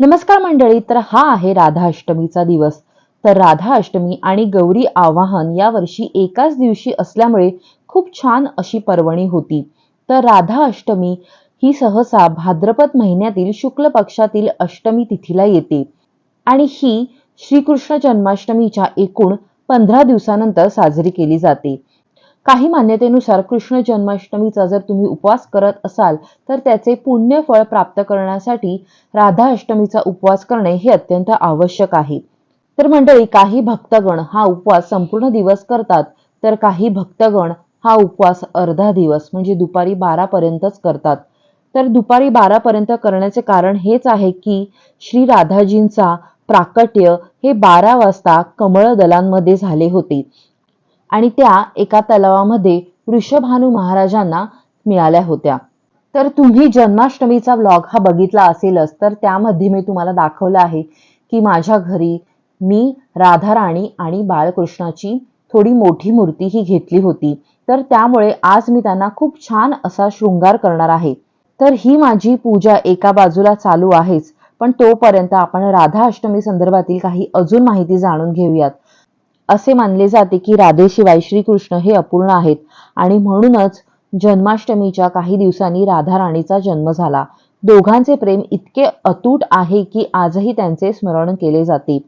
नमस्कार मंडळी तर हा आहे राधा अष्टमीचा दिवस. तर राधा अष्टमी आणि गौरी आवाहन या वर्षी एकाच दिवशी असल्यामुळे खूप छान अशी पर्वणी होती. तर राधा अष्टमी ही सहसा भाद्रपद महिन्यातील शुक्ल पक्षातील अष्टमी तिथीला येते. आणि ही श्रीकृष्ण जन्माष्टमीच्या एकूण पंधरा दिवसानंतर साजरी केली जाते. काही मान्यतेनुसार कृष्ण जन्माष्टमीचा जर तुम्ही उपवास करत असाल तर त्याचे पुण्य फळ प्राप्त करण्यासाठी राधा अष्टमीचा उपवास करणे हे अत्यंत आवश्यक आहे. तर मंडळी काही भक्तगण हा उपवास संपूर्ण दिवस करतात तर काही भक्तगण हा उपवास अर्धा दिवस म्हणजे दुपारी बारा पर्यंतच करतात. तर दुपारी बारा पर्यंत करण्याचे कारण हेच आहे की श्री राधाजींचा प्राकट्य हे बारा वाजता कमळ दलांमध्ये झाले होते. आणि त्या एका तलावामध्ये वृषभानू महाराजांना मिळाल्या होत्या. तर तुम्ही जन्माष्टमीचा व्लॉग हा बघितला असेलच तर त्यामध्ये मी तुम्हाला दाखवलं आहे की माझ्या घरी मी राधाराणी आणि बाळकृष्णाची थोडी मोठी मूर्ती ही घेतली होती. तर त्यामुळे आज मी त्यांना खूप छान असा शृंगार करणार आहे. तर ही माझी पूजा एका बाजूला चालू आहेच पण तोपर्यंत आपण राधा अष्टमी संदर्भातील काही अजून माहिती जाणून घेऊयात. असे मानले जाते की राधेशिवाय श्रीकृष्ण हे अपूर्ण आहेत. आणि म्हणूनच जन्माष्टमीच्या काही दिवसांनी राधा राणीचा जन्म झाला. दोघांचे प्रेम इतके अतूट आहे की आजही त्यांचे स्मरण केले जाते.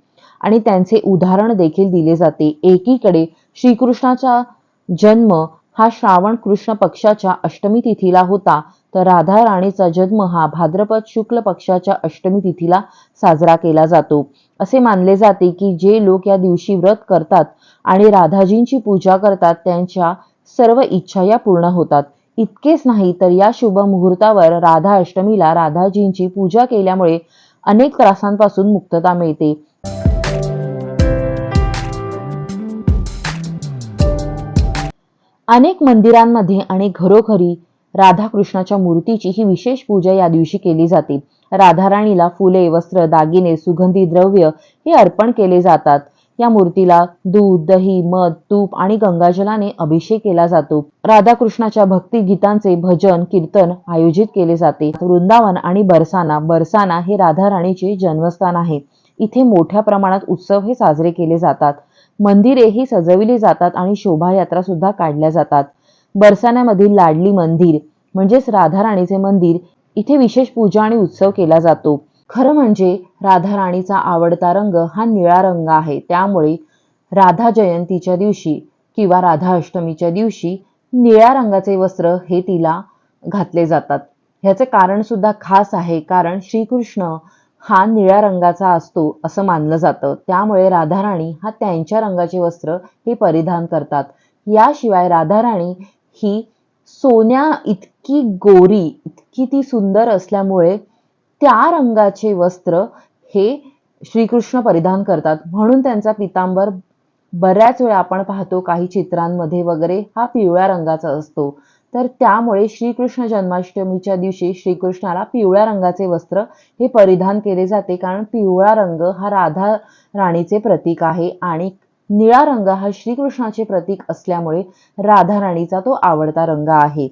आणि त्यांचे उदाहरण देखील दिले जाते. एकीकडे श्रीकृष्णाचा जन्म हा श्रावण कृष्ण पक्षाच्या अष्टमी तिथीला होता. तर राधा राणीचा जन्म हा भाद्रपद शुक्ल पक्षाच्या अष्टमी तिथीला साजरा केला जातो. असे मानले जाते की जे लोक या दिवशी व्रत करतात आणि राधाजींची पूजा करतात त्यांच्या सर्व इच्छा या पूर्ण होतात. इतकेच नाही तर या शुभ मुहूर्तावर राधा अष्टमीला राधाजींची पूजा केल्यामुळे अनेक त्रासांपासून मुक्तता मिळते. अनेक मंदिरांमध्ये आणि घरोघरी राधाकृष्णाच्या मूर्तीची ही विशेष पूजा या दिवशी केली जाते. राधाराणीला फुले वस्त्र दागिने सुगंधी द्रव्य हे अर्पण केले जातात. या मूर्तीला दूध दही मध तूप आणि गंगाजलाने अभिषेक केला जातो. राधाकृष्णाच्या भक्ती गीतांचे भजन कीर्तन आयोजित केले जाते. वृंदावन आणि बरसाना बरसाना हे राधाराणीचे जन्मस्थान आहे. इथे मोठ्या प्रमाणात उत्सव हे साजरे केले जातात. मंदिरेही सजविली जातात आणि शोभायात्रा सुद्धा काढल्या जातात. बरसाण्यामधील लाडली मंदिर म्हणजेच राधा राणीचे मंदिर इथे विशेष पूजा आणि उत्सव केला जातो. खरं म्हणजे राधा राणीचा आवडता रंग हा निळा रंग आहे. त्यामुळे राधा जयंतीच्या दिवशी किंवा राधा अष्टमीच्या दिवशी निळ्या रंगाचे वस्त्र हे तिला घातले जातात. ह्याचे कारण सुद्धा खास आहे कारण श्रीकृष्ण हा निळ्या रंगाचा असतो असं मानलं जातं. त्यामुळे राधाराणी हा त्यांच्या रंगाचे वस्त्र हे परिधान करतात. याशिवाय राधाराणी ही सोन्या इतकी गोरी इतकी ती सुंदर असल्यामुळे त्या रंगाचे वस्त्र हे श्रीकृष्ण परिधान करतात. म्हणून त्यांचा पितांबर बऱ्याच वेळा आपण पाहतो काही चित्रांमध्ये वगैरे हा पिवळ्या रंगाचा असतो. तर त्यामुळे श्रीकृष्ण जन्माष्टमीच्या दिवशी श्रीकृष्णाला पिवळ्या रंगाचे वस्त्र हे परिधान केले जाते. कारण पिवळा रंग हा राधा राणीचे प्रतीक आहे आणि निळा रंग हा श्रीकृष्णाचे प्रतीक असल्यामुळे राधा राणीचा तो आवडता रंग आहे.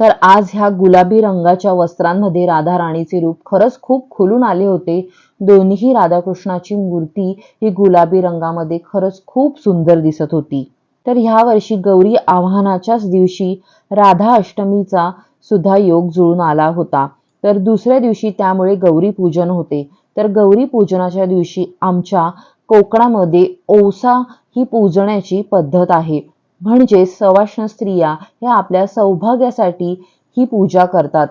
तर आज ह्या गुलाबी रंगाच्या वस्त्रांमध्ये राधा राणीचे रूप खरंच खूप खुलून आले होते. दोन्ही राधाकृष्णाची मूर्ती ही गुलाबी रंगामध्ये खरंच खूप सुंदर दिसत होती. तर ह्या वर्षी गौरी आव्हानाच्याच दिवशी राधा अष्टमीचा सुद्धा योग जुळून आला होता. तर दुसऱ्या दिवशी त्यामुळे गौरी पूजन होते. तर गौरी पूजनाच्या दिवशी आमच्या कोकणामध्ये ओसा ही पूजण्याची पद्धत आहे. म्हणजे सवाष्ण स्त्रिया ह्या आपल्या सौभाग्यासाठी ही पूजा करतात.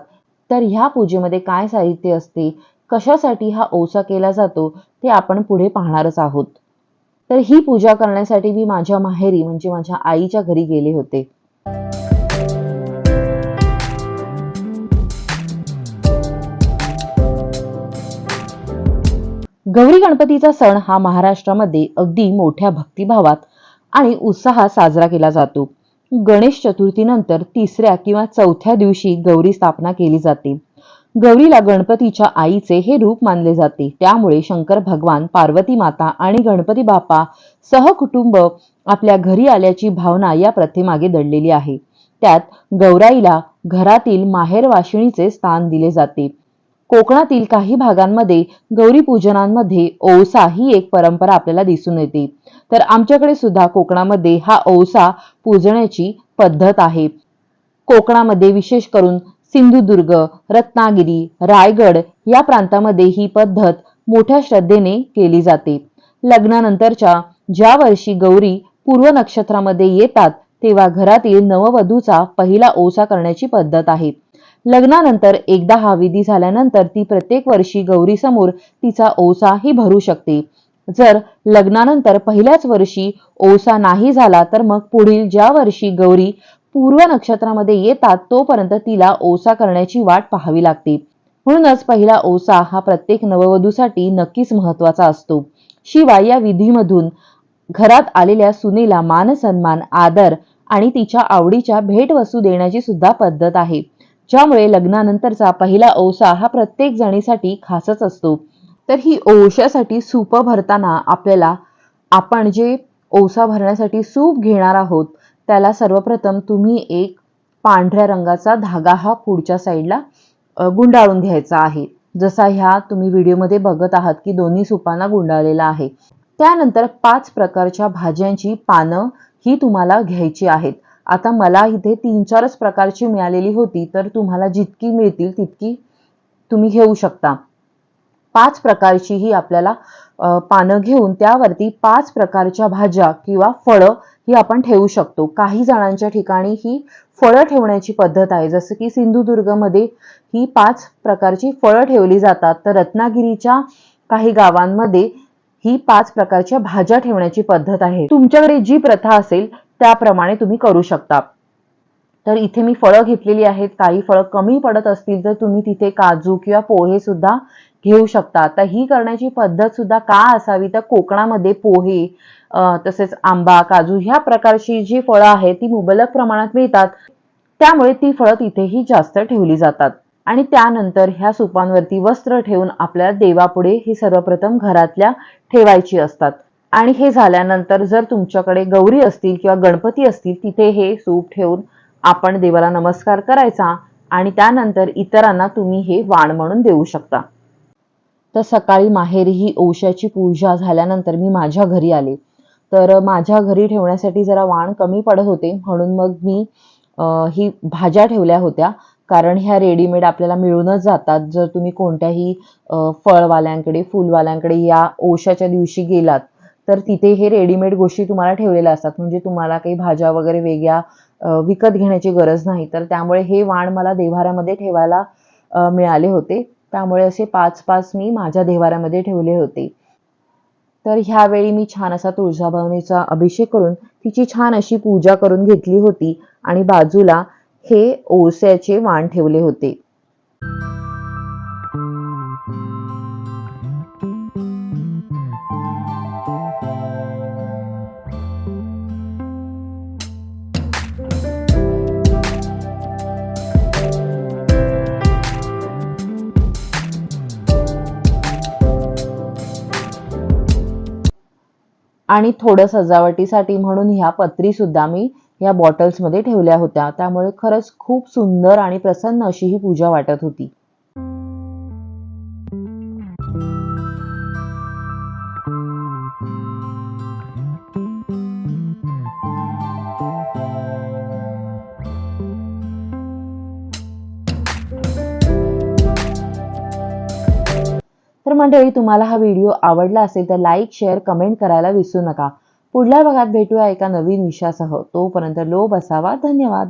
तर ह्या पूजेमध्ये काय साहित्य असते? कशासाठी हा ओसा केला जातो? ते आपण पुढे पाहणारच आहोत. तर ही पूजा करण्यासाठी मी माझ्या माहेरी म्हणजे माझ्या आईच्या घरी गेले होते. गौरी गणपतीचा सण हा महाराष्ट्रामध्ये अगदी मोठ्या भक्तिभावात आणि उत्साहात साजरा केला जातो. गणेश चतुर्थीनंतर तिसऱ्या किंवा चौथ्या दिवशी गौरी स्थापना केली जाते. गौरीला गणपतीच्या आईचे हे रूप मानले जाते. त्यामुळे शंकर भगवान पार्वती माता आणि गणपती बाप्पा सहकुटुंब आपल्या घरी आल्याची भावना या प्रथेमागे दडलेली आहे. त्यात गौराईला घरातील माहेर वाशिणीचे स्थान दिले जाते. कोकणातील काही भागांमध्ये गौरी पूजनांमध्ये ओवसा ही एक परंपरा आपल्याला दिसून येते. तर आमच्याकडे सुद्धा कोकणामध्ये हा ओवसा पूजण्याची पद्धत आहे. कोकणामध्ये विशेष करून सिंधुदुर्ग रत्नागिरी रायगड या प्रांतामध्ये ही पद्धत मोठ्या श्रद्धेने केली जाते. लग्नानंतरच्या ज्या वर्षी गौरी पूर्व नक्षत्रामध्ये येतात तेव्हा घरातील नववधूचा पहिला ओसा करण्याची पद्धत आहे. लग्नानंतर एकदा हा विधी झाल्यानंतर ती प्रत्येक वर्षी गौरीसमोर तिचा ओसा ही भरू शकते. जर लग्नानंतर पहिल्याच वर्षी ओसा नाही झाला तर मग पुढील ज्या वर्षी गौरी पूर्व नक्षत्रामध्ये येतात तोपर्यंत तिला ओसा करण्याची वाट पाहावी लागते. म्हणूनच पहिला ओसा हा प्रत्येक नववधूसाठी नक्कीच महत्त्वाचा असतो. शिवाय या विधीमधून घरात आलेल्या सुनेला मान सन्मान आदर आणि तिच्या आवडीच्या भेटवस्तू देण्याची सुद्धा पद्धत आहे. ज्यामुळे लग्नानंतरचा पहिला ओसा हा प्रत्येक जणीसाठी खासच असतो. तर ही ओशासाठी सूप भरताना आपल्याला आपण जे ओसा भरण्यासाठी सूप घेणार आहोत त्याला सर्वप्रथम तुम्ही एक पांढऱ्या रंगाचा धागा हा पुढच्या साईडला गुंडाळून घ्यायचा आहे. जसा ह्या तुम्ही व्हिडिओमध्ये बघत आहात की दोन्ही सुपांना गुंडाळलेला आहे. त्यानंतर पाच प्रकारच्या भाज्यांची पानं ही तुम्हाला घ्यायची आहेत. आता मला इथे तीन चारच प्रकारची मिळालेली होती तर तुम्हाला जितकी मिळतील तितकी तुम्ही घेऊ शकता. पाच प्रकारची ही आपल्याला पानं घेऊन त्यावरती पाच प्रकारच्या भाज्या किंवा फळं ही आपण ठेवू शकतो. काही जणांच्या ठिकाणी ही फळं ठेवण्याची पद्धत आहे. जसं की सिंधुदुर्गमध्ये ही पाच प्रकारची फळं ठेवली जातात तर रत्नागिरीच्या काही गावांमध्ये ही पाच प्रकारच्या भाज्या ठेवण्याची पद्धत आहे. तुमच्याकडे जी प्रथा असेल त्याप्रमाणे तुम्ही करू शकता. तर इथे मी फळं घेतलेली आहेत. काही फळं कमी पडत असतील तर तुम्ही तिथे काजू किंवा पोहे सुद्धा घेऊ शकता. तर ही करण्याची पद्धत सुद्धा का असावी? तर कोकणामध्ये पोहे तसेच आंबा काजू ह्या प्रकारची जी फळं आहेत ती मुबलक प्रमाणात मिळतात. त्यामुळे ती फळं तिथेही जास्त ठेवली जातात. आणि त्यानंतर ह्या सुपांवरती वस्त्र ठेवून आपल्या देवापुढे ही सर्वप्रथम घरातल्या ठेवायची असतात. आणि हे झाल्यानंतर जर तुमच्याकडे गौरी असतील किंवा गणपती असतील तिथे हे सूप ठेवून आपण देवाला नमस्कार करायचा आणि त्यानंतर इतरांना तुम्ही हे वाण म्हणून देऊ शकता. तर सकाळी माहेरी ही ओशाची पूजा झाल्यानंतर मी माझ्या घरी आले. तर माझ्या घरी ठेवण्यासाठी जरा वाण कमी पडत होते म्हणून मग मी ही भाज्या ठेवल्या होत्या. कारण ह्या रेडीमेड आपल्याला मिळूनच जातात. जर तुम्ही कोणत्याही फळवाल्यांकडे फुलवाल्यांकडे या ओशाच्या दिवशी गेलात तर तिथे हे रेडीमेड गोष्टी तुम्हाला ठेवलेल्या असतात. म्हणजे तुम्हाला काही भाज्या वगैरे वेगळ्या विकत घेण्याची गरज नाही. तर त्यामुळे हे वाण मला देव्हाऱ्यामध्ये ठेवायला मिळाले होते. त्यामुळे असे पाच पाच मी माझ्या देव्हाऱ्यामध्ये ठेवले होते. तर ह्यावेळी मी छान असा तुळजाभवनीचा अभिषेक करून तिची छान अशी पूजा करून घेतली होती आणि बाजूला हे ओव्याचे वाण ठेवले होते. आणि थोडं सजावटीसाठी म्हणून ह्या पत्री सुद्धा मी या बॉटल्समध्ये ठेवल्या होत्या. त्यामुळे खरंच खूप सुंदर आणि प्रसन्न अशी ही पूजा वाटत होती. तर मंडळी तुम्हाला हा व्हिडिओ आवडला असेल तर लाईक शेअर कमेंट करायला विसरू नका. पुढल्या भागात भेटूया एका नवीन विषयासह. तोपर्यंत लोभ असावा. धन्यवाद.